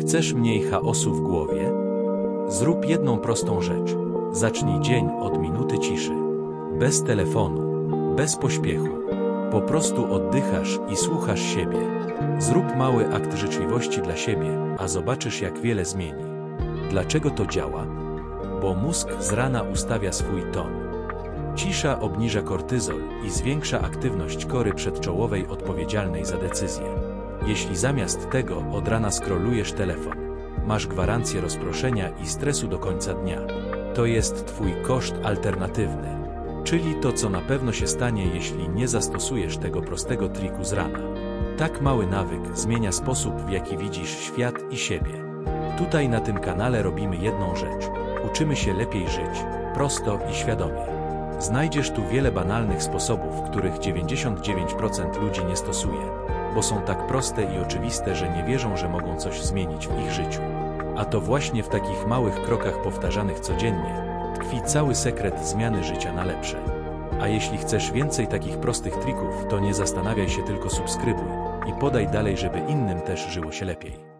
Chcesz mniej chaosu w głowie? Zrób jedną prostą rzecz. Zacznij dzień od minuty ciszy. Bez telefonu, bez pośpiechu. Po prostu oddychasz i słuchasz siebie. Zrób mały akt życzliwości dla siebie, a zobaczysz, jak wiele zmieni. Dlaczego to działa? Bo mózg z rana ustawia swój ton. Cisza obniża kortyzol i zwiększa aktywność kory przedczołowej odpowiedzialnej za decyzje. Jeśli zamiast tego od rana skrolujesz telefon, masz gwarancję rozproszenia i stresu do końca dnia. To jest Twój koszt alternatywny, czyli to, co na pewno się stanie, jeśli nie zastosujesz tego prostego triku z rana. Tak mały nawyk zmienia sposób, w jaki widzisz świat i siebie. Tutaj na tym kanale robimy jedną rzecz. Uczymy się lepiej żyć, prosto i świadomie. Znajdziesz tu wiele banalnych sposobów, których 99% ludzi nie stosuje, bo są tak proste i oczywiste, że nie wierzą, że mogą coś zmienić w ich życiu. A to właśnie w takich małych krokach powtarzanych codziennie tkwi cały sekret zmiany życia na lepsze. A jeśli chcesz więcej takich prostych trików, to nie zastanawiaj się, tylko subskrybuj i podaj dalej, żeby innym też żyło się lepiej.